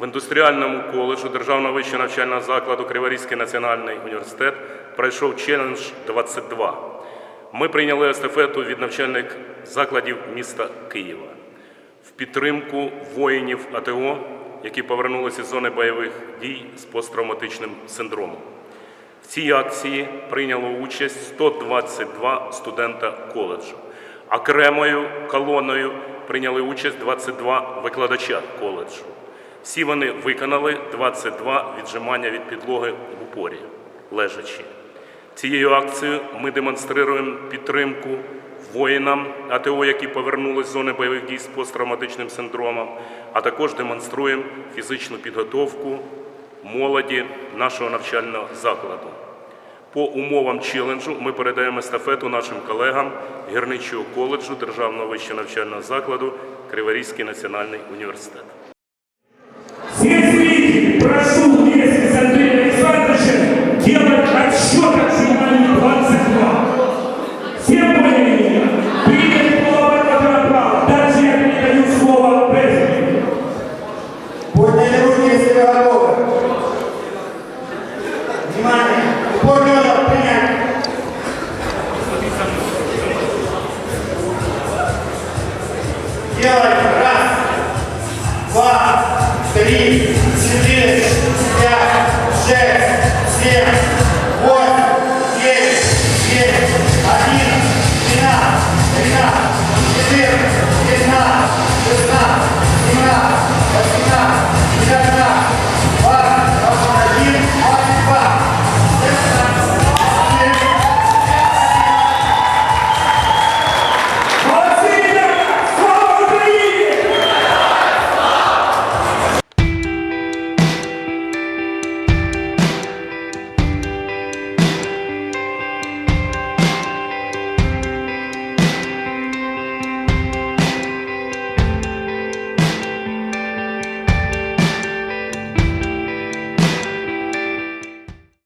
в індустріальному коледжу Державного вищого навчального закладу Криворізький національний університет пройшов челендж 22. Ми прийняли естафету від навчальних закладів міста Києва в підтримку воїнів АТО, які повернулися з зони бойових дій з посттравматичним синдромом. В цій акції прийняло участь 122 студента коледжу. Окремою колоною прийняли участь 22 викладача коледжу. Всі вони виконали 22 віджимання від підлоги в упорі, лежачи. Цією акцією ми демонструємо підтримку воїнам АТО, які повернулись з зони бойових дій з посттравматичним синдромом, а також демонструємо фізичну підготовку молоді нашого навчального закладу. По умовам челенджу ми передаємо естафету нашим колегам гірничого коледжу Державного вищого навчального закладу Криворізький національний університет. Всі світі, прошу Делайте. Раз, два, три, четыре, пять, шесть, семь,